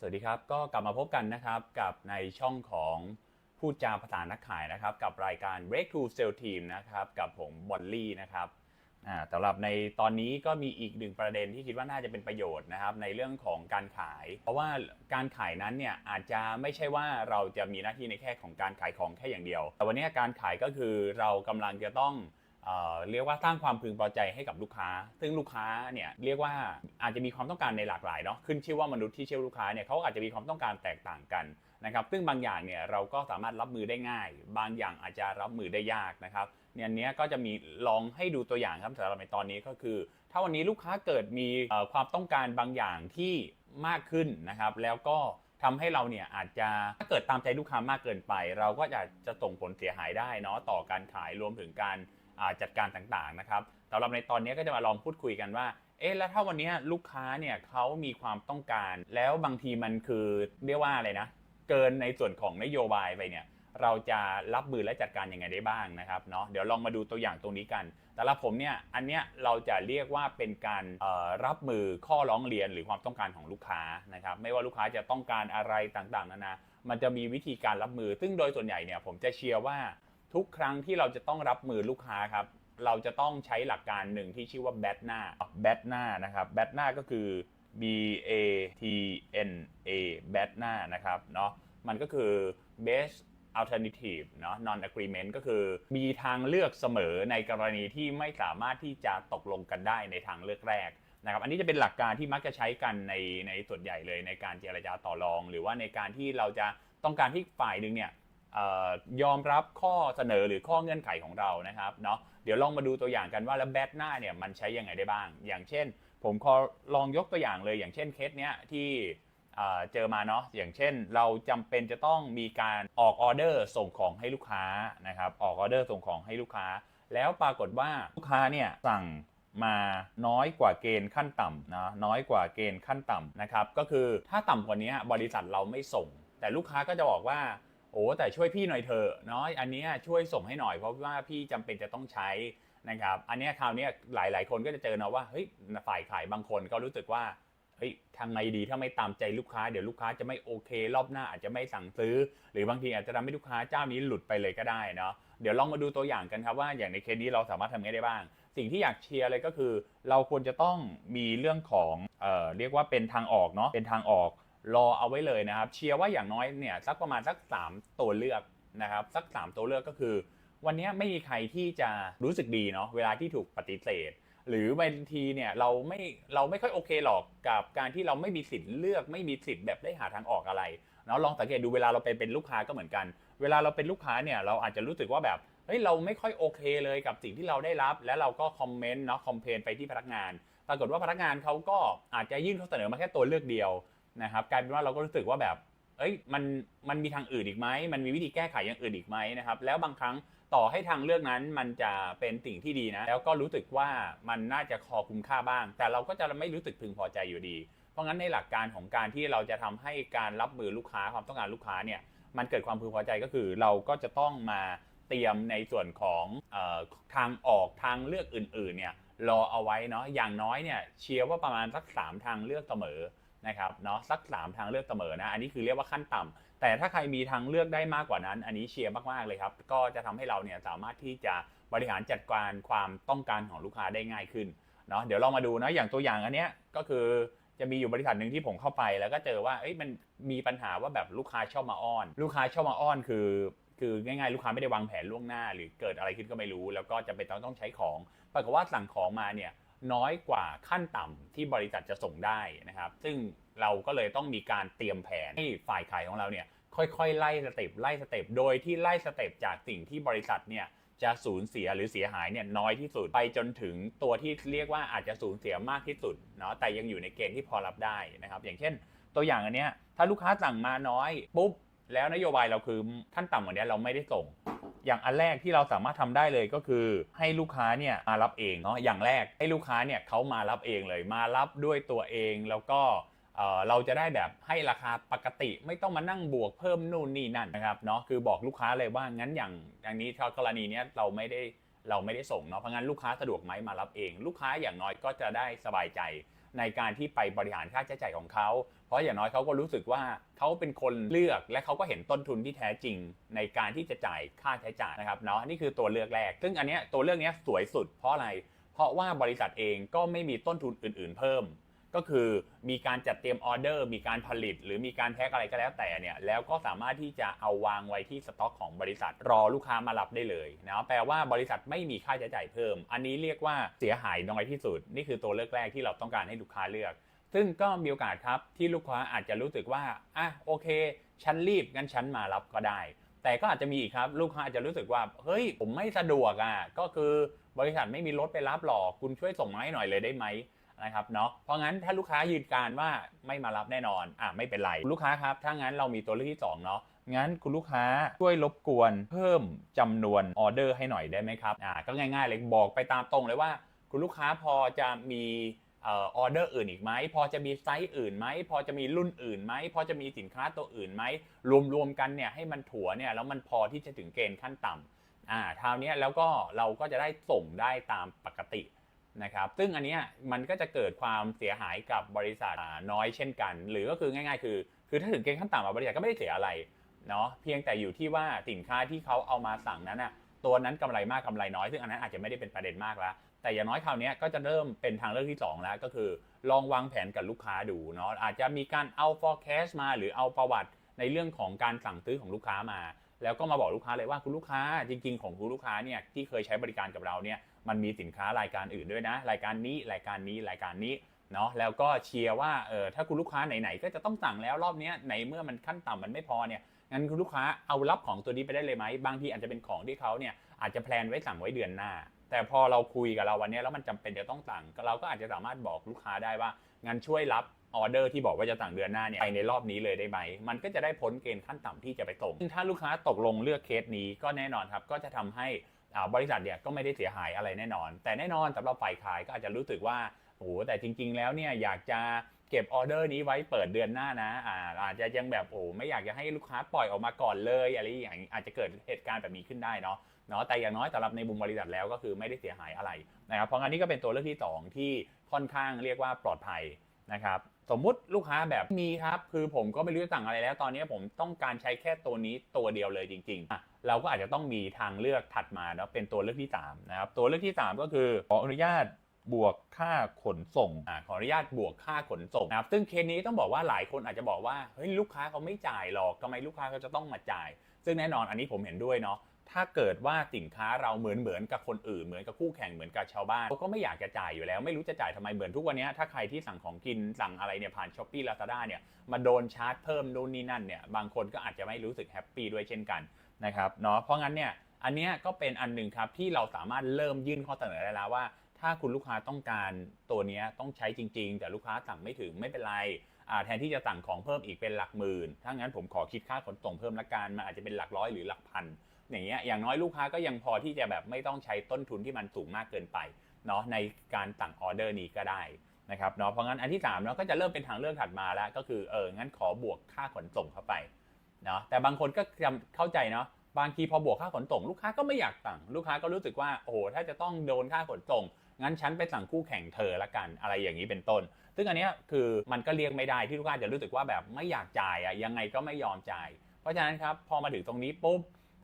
สวัสดีครับ ก็กลับมาพบกันนะครับกับในช่องของพูดจาภาษานักขายนะครับ กับรายการ Breakthrough sales Team นะครับ กับผมบอลลี่นะครับอ่าสำหรับในตอนนี้ก็มีอีกหนึ่งประเด็นที่คิดว่าน่าจะเป็นประโยชน์นะครับ ในเรื่องของการขาย เพราะว่าการขายนั้นเนี่ยอาจจะไม่ใช่ว่าเราจะมีหน้าที่ในแค่ของการขายของแค่อย่างเดียว แต่วันนี้การขายก็คือเรากำลังจะต้อง เรียกว่าสร้างความพึงพอใจให้กับลูกค้า ซึ่งลูกค้าเนี่ยเรียกว่าอาจจะมีความต้องการในหลากหลายเนาะขึ้นชื่อว่ามนุษย์ที่เชื่อลูกค้าเนี่ยเขาอาจจะมีความต้องการแตกต่างกันนะครับซึ่งบางอย่างเนี่ยเราก็สามารถรับมือได้ง่าย บางอย่างอาจจะรับมือได้ยากนะครับเนี่ยอันเนี้ยก็จะมีลองให้ดูตัวอย่างครับสำหรับในตอนนี้ก็คือ ถ้าวันนี้ลูกค้าเกิดมีความต้องการบางอย่างที่มากขึ้นนะครับ แล้วก็ทำให้เราเนี่ยอาจจะถ้าเกิดตามใจลูกค้ามากเกินไป เราก็จะจจะส่งผลเสียหายได้เนาะต่อการขายรวมถึงการ จัดการต่างๆนะครับสำหรับในตอนนี้ก็จะมาลองพูดคุยกันว่า เอ๊ะแล้วถ้าวันนี้ลูกค้าเนี่ยเขามีความต้องการ แล้วบางทีมันคือเรียกว่าอะไรนะ เกินในส่วนของนโยบายไปเนี่ยเราจะรับมือและจัดการยังไงได้บ้างนะครับเนาะเดี๋ยวลองมาดูตัวอย่างตรงนี้กัน แต่ละผมเนี่ยอันเนี้ยเราจะเรียกว่าเป็นการรับมือข้อร้องเรียนหรือความต้องการของลูกค้านะครับไม่ว่าลูกค้าจะต้องการอะไรต่างๆนานา มันจะมีวิธีการรับมือ ซึ่งโดยส่วนใหญ่เนี่ยผมจะเชียร์ว่า ทุกครั้งที่เราจะต้องรับมือลูกค้าครับ เราจะต้องใช้หลักการหนึ่งที่ชื่อว่าแบทหน้าแบทหน้านะครับแบทหน้าก็คือ B A T N A แบทหน้านะครับเนาะมันก็คือ best alternative เนาะ non agreement ก็คือมีทางเลือกเสมอในกรณีที่ไม่สามารถที่จะตกลงกันได้ในทางเลือกแรกนะครับ อันนี้จะเป็นหลักการที่มักจะใช้กันในในส่วนใหญ่เลยในการเจรจาต่อรอง หรือว่าในการที่เราจะต้องการที่ฝ่ายหนึ่งเนี่ย ยอมรับข้อเสนอหรือข้อเงื่อนไขของเรานะครับเนาะเดี๋ยวลองมาดูตัวอย่างกันว่าแล้วแบทหน้าเนี่ยมันใช้ยังไงได้บ้าง อย่างเช่น ผมขอลองยกตัวอย่างเลย อย่างเช่นเคสเนี้ยที่เจอมาเนาะอย่างเช่น เราจำเป็นจะต้องมีการออกออเดอร์ส่งของให้ลูกค้านะครับออกออเดอร์ส่งของให้ลูกค้า แล้วปรากฏว่าลูกค้าเนี่ยสั่งมาน้อยกว่าเกณฑ์ขั้นต่ำนะน้อยกว่าเกณฑ์ขั้นต่ำนะครับก็คือถ้าต่ำกว่านี้บริษัทเราไม่ส่ง แต่ลูกค้าก็จะบอกว่า อ้แต่ช่วยพี่หน่อยเถอะเนาะอันนี้ช่วยส่งให้หน่อยเพราะว่าพี่จำเป็นจะต้องใช้นะครับอันนี้คราวนี้หลาย ๆ คนก็จะเจอเนาะว่าเฮ้ยฝ่ายขายบางคนก็รู้สึกว่าเฮ้ยทางไงดีถ้าไม่ตามใจลูกค้าเดี๋ยวลูกค้าจะไม่โอเค รอบหน้าอาจจะไม่สั่งซื้อ หรือบางทีอาจจะทำให้ลูกค้าเจ้านี้หลุดไปเลยก็ได้เนาะเดี๋ยวลองมาดูตัวอย่างกันครับว่าอย่างในเคสนี้เราสามารถทำไงได้บ้าง สิ่งที่อยากเชียร์เลยก็คือ เราควรจะต้องมีเรื่องของเอ่อเรียกว่าเป็นทางออกเนาะเป็นทางออก รอเอาไว้เลยนะครับ เชียร์ว่าอย่างน้อยเนี่ยสักประมาณสัก 3 ตัวเลือกนะครับสัก 3 ตัวเลือกก็คือ วันนี้ไม่มีใครที่จะรู้สึกดีเนาะเวลาที่ถูกปฏิเสธ หรือบางทีเนี่ยเราไม่เราไม่ค่อยโอเคหรอกกับการที่เราไม่มีสิทธิ์เลือก ไม่มีสิทธิ์แบบได้หาทางออกอะไรเนาะลองสังเกตดูเวลาเราไปเป็นลูกค้าก็เหมือนกัน เวลาเราเป็นลูกค้าเนี่ยเราอาจจะรู้สึกว่าแบบเฮ้ยเราไม่ค่อยโอเคเลยกับสิ่งที่เราได้รับ แล้วเราก็คอมเมนต์เนาะคอมเพลนไปที่พนักงาน ปรากฏว่าพนักงานเขาก็อาจจะยื่นข้อเสนอมาแค่ตัวเลือกเดียว นะครับกลายเป็นว่าเราก็รู้สึกว่าแบบเอ้ยมันมันมีทางอื่นอีกไหมมันมีวิธีแก้ไขอย่างอื่นอีกไหมนะครับแล้วบางครั้งต่อให้ทางเลือกนั้นมันจะเป็นสิ่งที่ดีนะ แล้วก็รู้สึกว่ามันน่าจะคอคุ้มค่าบ้าง แต่เราก็จะไม่รู้สึกพึงพอใจอยู่ดี เพราะงั้นในหลักการของการที่เราจะทำให้การรับมือลูกค้าความต้องการลูกค้าเนี่ยมันเกิดความพึงพอใจก็คือ เราก็จะต้องมาเตรียมในส่วนของออทางออกทางเลือกอื่นๆเนี่ยรอเอาไว้เนาะอย่างน้อยเนี่ยเชียร์ว่าประมาณสักสามทางเลือกเสมอ นะครับเนาะสัก 3 ทางเลือกเสมอนะ อันนี้คือเรียกว่าขั้นต่ำแต่ถ้าใครมีทางเลือกได้มากกว่านั้น อันนี้เชียร์มากๆเลยครับ ก็จะทำให้เราเนี่ยสามารถที่จะบริหารจัดการความต้องการของลูกค้าได้ง่ายขึ้นเนาะเดี๋ยวเรามาดูนะอย่างตัวอย่างอันเนี้ยก็คือจะมีอยู่บริษัทหนึ่งที่ผมเข้าไป แล้วก็เจอว่าเอ้ยมันมีปัญหาว่าแบบลูกค้าชอบมาอ้อน ลูกค้าชอบมาอ้อนคือคือง่ายๆ ลูกค้าไม่ได้วางแผนล่วงหน้า หรือเกิดอะไรขึ้นก็ไม่รู้ แล้วก็จะเป็นต้องต้องใช้ของปรากฏว่าสั่งของมาเนี่ย น้อยกว่าขั้นต่ำที่บริษัทจะส่งได้นะครับ ซึ่งเราก็เลยต้องมีการเตรียมแผนให้ฝ่ายขายของเราเนี่ยค่อยๆ ไล่สเต็ปไล่สเต็ปโดยที่ไล่สเต็ปจากสิ่งที่บริษัทเนี่ยจะสูญเสียหรือเสียหายเนี่ยน้อยที่สุดไปจนถึงตัวที่เรียกว่าอาจจะสูญเสียมากที่สุดเนาะแต่ยังอยู่ในเกณฑ์ที่พอรับได้นะครับ อย่างเช่น ตัวอย่างอันเนี้ยถ้าลูกค้าสั่งมาน้อยปุ๊บ แล้วนโยบายเราคือขั้นต่ำกว่านี้เราไม่ได้ส่ง อย่างอันแรกที่เราสามารถทำได้เลยก็คือ ให้ลูกค้าเนี่ยมารับเองเนาะอย่างแรกให้ลูกค้าเนี่ยเขามารับเองเลย มารับด้วยตัวเองแล้วก็เอ่อเราจะได้แบบให้ราคาปกติไม่ต้องมานั่งบวกเพิ่มนู่นนี่นั่นนะครับเนาะคือบอกลูกค้าเลยว่างั้นอย่างอย่างนี้ถ้ากรณีเนี้ยเราไม่ได้เราไม่ได้ส่งเนาะเพราะงั้นลูกค้าสะดวกไหมมารับเอง ลูกค้าอย่างน้อยก็จะได้สบายใจในการที่ไปบริหารค่าใช้จ่ายของเขา เพราะอย่างน้อยเขาก็รู้สึกว่าเขาเป็นคนเลือกและเขาก็เห็นต้นทุนที่แท้จริง ในการที่จะจ่ายค่าใช้จ่ายนะครับเนาะนี่คือตัวเลือกแรก ซึ่งอันเนี้ยตัวเลือกเนี้ยสวยสุดเพราะอะไร เพราะว่าบริษัทเองก็ไม่มีต้นทุนอื่น ๆ เพิ่ม ก็คือมีการจัดเตรียมออเดอร์ มีการผลิต หรือมีการแพ็คอะไรก็แล้วแต่เนี่ยแล้วก็สามารถที่จะเอาวางไว้ที่สต็อกของบริษัทรอลูกค้ามารับได้เลยนะแปลว่าบริษัทไม่มีค่าใช้จ่ายเพิ่ม อันนี้เรียกว่าเสียหายน้อยที่สุด นี่คือตัวเลือกแรกที่เราต้องการให้ลูกค้าเลือก ซึ่งก็มีโอกาสครับที่ลูกค้าอาจจะรู้สึกว่าอะโอเค ฉันรีบงั้นฉันมารับก็ได้ แต่ก็อาจจะมีอีกครับ ลูกค้าอาจจะรู้สึกว่าเฮ้ยผมไม่สะดวกอะก็คือบริษัทไม่มีรถไปรับหรอกคุณช่วยส่งมาให้หน่อยเลยได้ไหมนะครับเนาะเพราะงั้นถ้าลูกค้ายืนการว่าไม่มารับแน่นอนอะไม่เป็นไรลูกค้าครับถ้างั้นเรามีตัวเลือกที่สองเนาะงั้นคุณลูกค้าช่วยรบกวนเพิ่มจำนวนออเดอร์ให้หน่อยได้ไหมครับอ่าก็ง่ายๆเลยบอกไปตามตรงเลยว่า คุณลูกค้าพอจะมี ออเดอร์อื่นอีกไหม พอจะมีไซส์อื่นไหม พอจะมีรุ่นอื่นไหม พอจะมีสินค้าตัวอื่นไหม รวมๆกันเนี่ยให้มันถัวเนี่ยแล้วมันพอที่จะถึงเกณฑ์ขั้นต่ำอ่าคราวนี้แล้วก็เราก็จะได้ส่งได้ตามปกตินะครับซึ่งอันนี้มันก็จะเกิดความเสียหายกับบริษัทน้อยเช่นกัน หรือก็คือง่าย ๆ คือ คือถ้าถึงเกณฑ์ขั้นต่ำบริษัทก็ไม่ได้เสียอะไรเนาะเพียงแต่อยู่ที่ว่าสินค้าที่เขาเอามาสั่งนั้นอะตัวนั้นกำไรมากกำไรน้อย ซึ่งอันนั้นอาจจะไม่ได้เป็นประเด็นมากแล้ว แต่อย่างน้อยคราวนี้ก็จะเริ่มเป็นทางเลือกที่ 2 แล้ว ก็คือลองวางแผนกับลูกค้าดูเนาะอาจจะมีการเอา forecast มา หรือเอาประวัติในเรื่องของการสั่งซื้อของลูกค้ามา แล้วก็มาบอกลูกค้าเลยว่าคุณลูกค้าจริง ๆ ของคุณลูกค้าเนี่ยที่เคยใช้บริการกับเราเนี่ยมันมีสินค้ารายการอื่นด้วยนะ รายการนี้รายการนี้รายการนี้เนาะแล้วก็เชียร์ว่าเออถ้าคุณลูกค้าไหนๆก็จะต้องสั่งแล้วรอบนี้ในเมื่อมันขั้นต่ำมันไม่พอเนี่ยงั้นคุณลูกค้าเอารับของตัวนี้ไปได้เลยไหมบางทีอาจจะเป็นของที่เขาเนี่ยอาจจะแพลนไว้สั่งไว้เดือนหน้า แต่พอเราคุยกับเราวันนี้แล้วมันจำเป็นจะต้องสั่งเราก็อาจจะสามารถบอกลูกค้าได้ว่างั้นช่วยรับออเดอร์ที่บอกว่าจะสั่งเดือนหน้าเนี่ยไปในรอบนี้เลยได้ไหมมันก็จะได้พ้นเกณฑ์ขั้นต่ำที่จะไปส่งซึ่งถ้าลูกค้าตกลงเลือกเคสนี้ก็แน่นอนครับก็จะทำให้อาบริษัทเนี่ยก็ไม่ได้เสียหายอะไรแน่นอน แต่แน่นอนสำหรับฝ่ายขายก็อาจจะรู้สึกว่าโอ้โหแต่จริง ๆ แล้วเนี่ยอยากจะเก็บออเดอร์นี้ไว้เปิดเดือนหน้านะอาอาจจะยังแบบโอ้ไม่อยากจะให้ลูกค้าปล่อยออกมาก่อนเลยอะไรอย่างนี้อาจจะเกิดเหตุการณ์แบบนี้ขึ้นได้เนาะ เนาะแต่อย่างน้อยสำหรับในมุมบริษัทแล้วก็คือไม่ได้เสียหายอะไรนะครับเพราะงั้นนี่ก็เป็นตัวเลือกที่ 2 ที่ค่อนข้างเรียกว่าปลอดภัยนะครับสมมุติลูกค้าแบบมีครับคือผมก็ไม่รู้จะสั่งอะไรแล้ว ตอนนี้ผมต้องการใช้แค่ตัวนี้ตัวเดียวเลยจริงๆ เราก็อาจจะต้องมีทางเลือกถัดมาเนาะเป็นตัวเลือกที่3นะครับตัวเลือกที่ 3 ก็คือขออนุญาตบวกค่าขนส่งอ่าขออนุญาตบวกค่าขนส่งนะครับซึ่งเคสนี้ต้องบอกว่าหลายคนอาจจะบอกว่าเฮ้ยลูกค้าเขาไม่จ่ายหรอกทำไมลูกค้าเขาจะต้องมาจ่าย ซึ่งแน่นอนอันนี้ผมเห็นด้วยเนาะ ถ้าเกิดว่าสินค้าเราเหมือนเหมือนกับคนอื่นเหมือนกับคู่แข่งเหมือนกับชาวบ้านเขาก็ไม่อยากจะจ่ายอยู่แล้ว ไม่รู้จะจ่ายทำไมเหมือนทุกวันนี้ถ้าใครที่สั่งของกินสั่งอะไรเนี่ยผ่านช้อปปี้ลาซาด้าเนี่ยมาโดนชาร์จเพิ่มนู่นนี่นั่นเนี่ยบางคนก็อาจจะไม่รู้สึกแฮปปี้ด้วยเช่นกันนะครับเนาะเพราะงั้นเนี่ยอันนี้ก็เป็นอันหนึ่งครับที่เราสามารถเริ่มยื่นข้อเสนอได้แล้วว่า ถ้าคุณลูกค้าต้องการตัวนี้ต้องใช้จริง ๆ แต่ลูกค้าสั่งไม่ถึงไม่เป็นไรแทนที่จะสั่งของเพิ่มอีกเป็นหลักหมื่นถ้างั้นผมขอคิดค่าขนส่งเพิ่มละกันมันอาจจะเป็นหลักร้อยหรือหลักพัน อย่างเงี้ยอย่างน้อยลูกค้าก็ยังพอที่จะแบบไม่ต้องใช้ต้นทุนที่มันสูงมากเกินไปเนาะในการสั่งออเดอร์นี้ก็ได้นะครับเนาะเพราะงั้นอันที่3เนาะก็จะเริ่มเป็นทางเลือกถัดมาแล้ว ก็คือเอองั้นขอบวกค่าขนส่งเข้าไปเนาะแต่บางคนก็จำเข้าใจเนาะบางทีพอบวกค่าขนส่งลูกค้าก็ไม่อยากสั่งลูกค้าก็รู้สึกว่าโอ้โหถ้าจะต้องโดนค่าขนส่งงั้นฉันไปสั่งคู่แข่งเธอละกันอะไรอย่างนี้เป็นต้น ซึ่งอันนี้คือมันก็เลี่ยงไม่ได้ที่ลูกค้าจะรู้สึกว่าแบบไม่อยากจ่ายอะยังไงก็ไม่ยอมจ่าย เพราะฉะนั้นครับพอมาถึงตรงนี้ปุ๊บ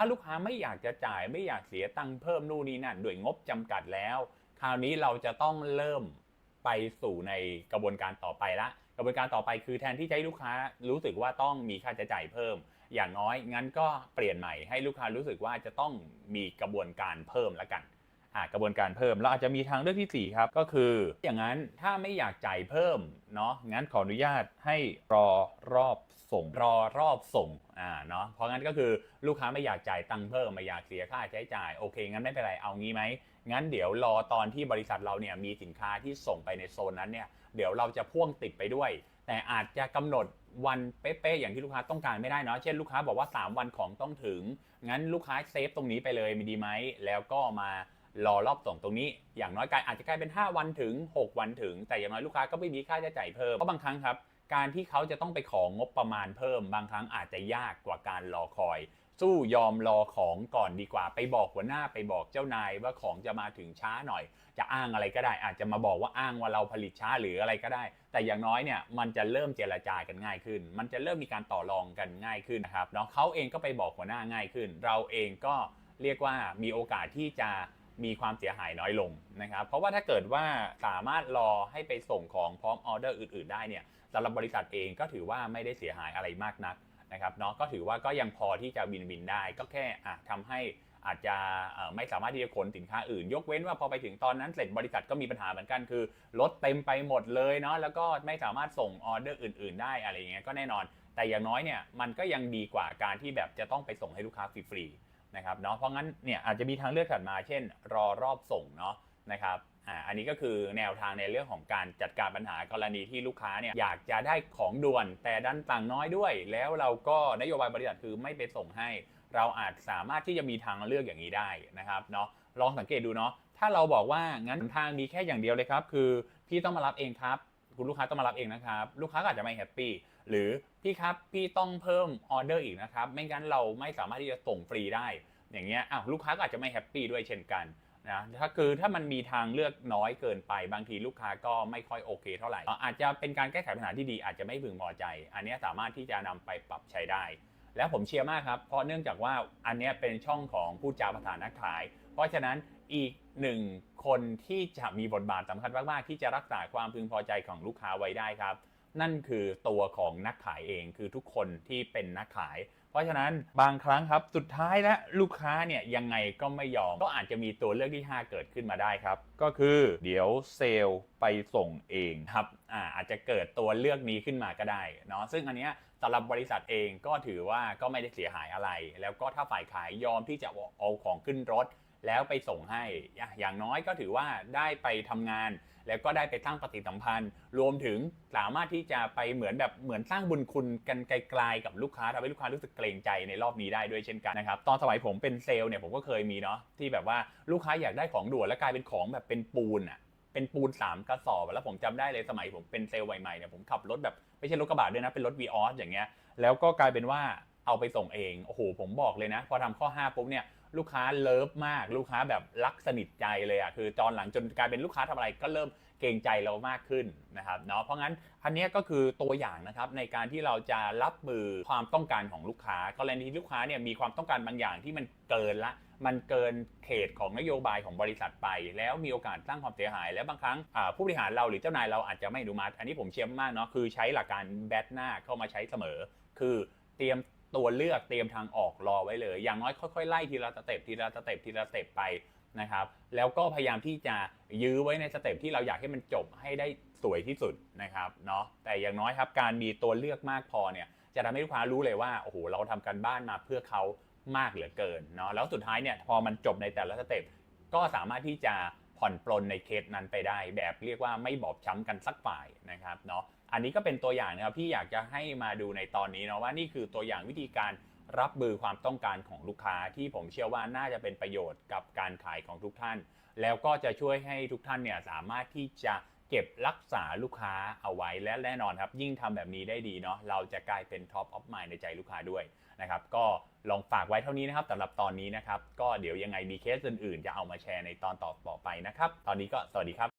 ถ้าลูกค้าไม่อยากจะจ่ายไม่อยากเสียตังค์เพิ่มนู่นนี่นั่นด้วยงบจำกัดแล้ว คราวนี้เราจะต้องเริ่มไปสู่ในกระบวนการต่อไปละ กระบวนการต่อไปคือแทนที่จะให้ลูกค้ารู้สึกว่าต้องมีค่าใช้จ่ายเพิ่ม อย่างน้อยงั้นก็เปลี่ยนใหม่ให้ลูกค้ารู้สึกว่าจะต้องมีกระบวนการเพิ่มละกัน อ่ากระบวนการเพิ่มเราอาจจะมีทางเลือกที่ 4 ครับ ก็คือ อย่างนั้นถ้าไม่อยากจ่ายเพิ่มเนาะงั้นขออนุญาตให้รอรอบส่ง รอรอบส่งอ่าเนาะเพราะงั้นก็คือลูกค้าไม่อยากจ่ายตังค์เพิ่มไม่อยากเสียค่าใช้จ่ายโอเค งั้นไม่เป็นไรเอางี้ไหมงั้นเดี๋ยวรอตอนที่บริษัทเราเนี่ยมีสินค้าที่ส่งไปในโซนนั้นเนี่ยเดี๋ยวเราจะพ่วงติดไปด้วย แต่อาจจะกำหนดวันเป๊ะๆอย่างที่ลูกค้าต้องการไม่ได้เนาะเช่นลูกค้าบอกว่า 3 วันของต้องถึง งั้นลูกค้าเซฟตรงนี้ไปเลยมีดีไหมแล้วก็มา รอรอบส่งตรงนี้อย่างน้อยกายอาจจะกลายเป็น 5 วันถึง 6 วันถึง แต่อย่างน้อยลูกค้าก็ไม่มีค่าใช้จ่ายเพิ่มเพราะบางครั้งครับการที่เขาจะต้องไปของงบประมาณเพิ่ม บางครั้งอาจจะยากกว่าการรอคอย สู้ยอมรอของก่อนดีกว่า ไปบอกหัวหน้าไปบอกเจ้านายว่าของจะมาถึงช้าหน่อย จะอ้างอะไรก็ได้ อาจจะมาบอกว่าอ้างว่าเราผลิตช้าหรืออะไรก็ได้ แต่อย่างน้อยเนี่ยมันจะเริ่มเจรจากันง่ายขึ้น มันจะเริ่มมีการต่อรองกันง่ายขึ้นนะครับเนาะเขาเองก็ไปบอกหัวหน้าง่ายขึ้น เราเองก็เรียกว่ามีโอกาสที่จะ มีความเสียหายน้อยลงนะครับ เพราะว่าถ้าเกิดว่าสามารถรอให้ไปส่งของพร้อมออเดอร์อื่น ๆ ได้เนี่ยสำหรับบริษัทเองก็ถือว่าไม่ได้เสียหายอะไรมากนักนะครับเนาะก็ถือว่าก็ยังพอที่จะบินบินได้ ก็แค่อะทำให้อาจจะไม่สามารถที่จะขนสินค้าอื่น ยกเว้นว่าพอไปถึงตอนนั้นเสร็จบริษัทก็มีปัญหาเหมือนกันคือรถเต็มไปหมดเลยเนาะแล้วก็ไม่สามารถส่งออเดอร์อื่น ๆ ได้อะไรอย่างเงี้ยก็แน่นอน แต่อย่างน้อยเนี่ยมันก็ยังดีกว่าการที่แบบจะต้องไปส่งให้ลูกค้าฟรีๆ นะครับเนาะเพราะงั้นเนี่ยอาจจะมีทางเลือกถัดมา เช่น รอรอบส่งเนาะนะครับอ่าอันนี้ก็คือแนวทางในเรื่องของการจัดการปัญหากรณีที่ลูกค้าเนี่ยอยากจะได้ของด่วนแต่ดันต่างน้อยด้วย แล้วเราก็นโยบายบริษัทคือไม่ไปส่งให้ เราอาจสามารถที่จะมีทางเลือกอย่างนี้ได้นะครับเนาะลองสังเกตดูเนาะถ้าเราบอกว่างั้นทางมีแค่อย่างเดียวเลยครับ คือพี่ต้องมารับเองครับ คุณลูกค้าต้องมารับเองนะครับ ลูกค้าก็อาจจะไม่แฮปปี้ หรือพี่ครับพี่ต้องเพิ่มออเดอร์อีกนะครับ ไม่งั้นเราไม่สามารถที่จะส่งฟรีได้ อย่างเงี้ยอ้าวลูกค้าก็อาจจะไม่แฮปปี้ด้วยเช่นกันนะถ้าคือถ้ามันมีทางเลือกน้อยเกินไปบางทีลูกค้าก็ไม่ค่อยโอเคเท่าไหร่ อาจจะเป็นการแก้ไขปัญหาที่ดีอาจจะไม่พึงพอใจ อันนี้สามารถที่จะนำไปปรับใช้ได้ แล้วผมเชียร์มากครับเพราะเนื่องจากว่าอันนี้เป็นช่องของผู้จาภาษานักขาย เพราะฉะนั้นอีกหนึ่งคนที่จะมีบทบาทสำคัญมากๆที่จะรักษาความพึงพอใจของลูกค้าไว้ได้ครับ นั่นคือตัวของนักขายเองคือทุกคนที่เป็นนักขาย เพราะฉะนั้นบางครั้งครับสุดท้ายแล้วลูกค้าเนี่ยยังไงก็ไม่ยอม ก็อาจจะมีตัวเลือกที่ 5 เกิดขึ้นมาได้ครับ ก็คือเดี๋ยวเซลล์ไปส่งเองครับอาอาจจะเกิดตัวเลือกนี้ขึ้นมาก็ได้เนาะซึ่งอันเนี้ยสำหรับบริษัทเองก็ถือว่าก็ไม่ได้เสียหายอะไร แล้วก็ถ้าฝ่ายขายยอมที่จะเอาของขึ้นรถ แล้วไปส่งให้อย่างน้อยก็ถือว่าได้ไปทำงาน แล้วก็ได้ไปสร้างปฏิสัมพันธ์ รวมถึงสามารถที่จะไปเหมือนแบบเหมือนสร้างบุญคุณกันไกลๆกับลูกค้าทำให้ลูกค้ารู้สึกเกรงใจในรอบนี้ได้ด้วยเช่นกันนะครับตอนสมัยผมเป็นเซลล์เนี่ยผมก็เคยมีเนาะที่แบบว่าลูกค้าอยากได้ของด่วนแล้วกลายเป็นของแบบเป็นปูนอะเป็นปูน 3 กระสอบ แล้วผมจำได้เลยสมัยผมเป็นเซลล์ใหม่ๆเนี่ยผมขับรถแบบไม่ใช่รถกระบะด้วยนะเป็นรถวีออสอย่างเงี้ยแล้วก็กลายเป็นว่าเอาไปส่งเองโอ้โหผมบอกเลยนะ พอทำข้อ 5 ปุ๊บเนี่ย ลูกค้าเลิฟมาก ลูกค้าแบบรักสนิทใจเลยอะคือตอนหลังจนกลายเป็นลูกค้าทำอะไรก็เริ่มเกรงใจเรามากขึ้นนะครับเนาะเพราะงั้นอันนี้ก็คือตัวอย่างนะครับในการที่เราจะรับมือความต้องการของลูกค้ากรณีที่ลูกค้าเนี่ยมีความต้องการบางอย่างที่มันเกินละ มันเกินเขตของนโยบายของบริษัทไป แล้วมีโอกาสสร้างความเสียหาย แล้วบางครั้งผู้บริหารเราหรือเจ้านายเราอาจจะไม่อนุมัติ อันนี้ผมเชื่อมากเนาะคือใช้หลักการแบทหน้าเข้ามาใช้เสมอ คือเตรียม ตัวเลือกเตรียมทางออกรอไว้เลย อย่างน้อยค่อยๆไล่ทีละสเต็ปทีละสเต็ปทีละสเต็ปไปนะครับ แล้วก็พยายามที่จะยื้อไว้ในสเต็ปที่เราอยากให้มันจบให้ได้สวยที่สุดนะครับเนาะแต่อย่างน้อยครับการมีตัวเลือกมากพอเนี่ยจะทำให้ลูกค้ารู้เลยว่าโอ้โหเราทำการบ้านมาเพื่อเขามากเหลือเกินเนาะแล้วสุดท้ายเนี่ยพอมันจบในแต่ละสเต็ปก็สามารถที่จะผ่อนปลนในเคสนั้นไปได้ แบบเรียกว่าไม่บอบช้ำกันสักฝ่ายนะครับเนาะ อันนี้ก็เป็นตัวอย่างนะครับที่อยากจะให้มาดูในตอนนี้เนาะว่านี่คือตัวอย่างวิธีการรับมือความต้องการของลูกค้าที่ผมเชื่อว่าน่าจะเป็นประโยชน์กับการขายของทุกท่าน แล้วก็จะช่วยให้ทุกท่านเนี่ยสามารถที่จะเก็บรักษาลูกค้าเอาไว้และแน่นอนครับ ยิ่งทำแบบนี้ได้ดีเนาะเราจะกลายเป็น Top of Mind ในใจลูกค้าด้วยนะครับ ก็ลองฝากไว้เท่านี้นะครับสำหรับตอนนี้นะครับ ก็เดี๋ยวยังไงมีเคสอื่นๆ จะเอามาแชร์ในตอนต่อไปนะครับ ตอนนี้ก็สวัสดีครับ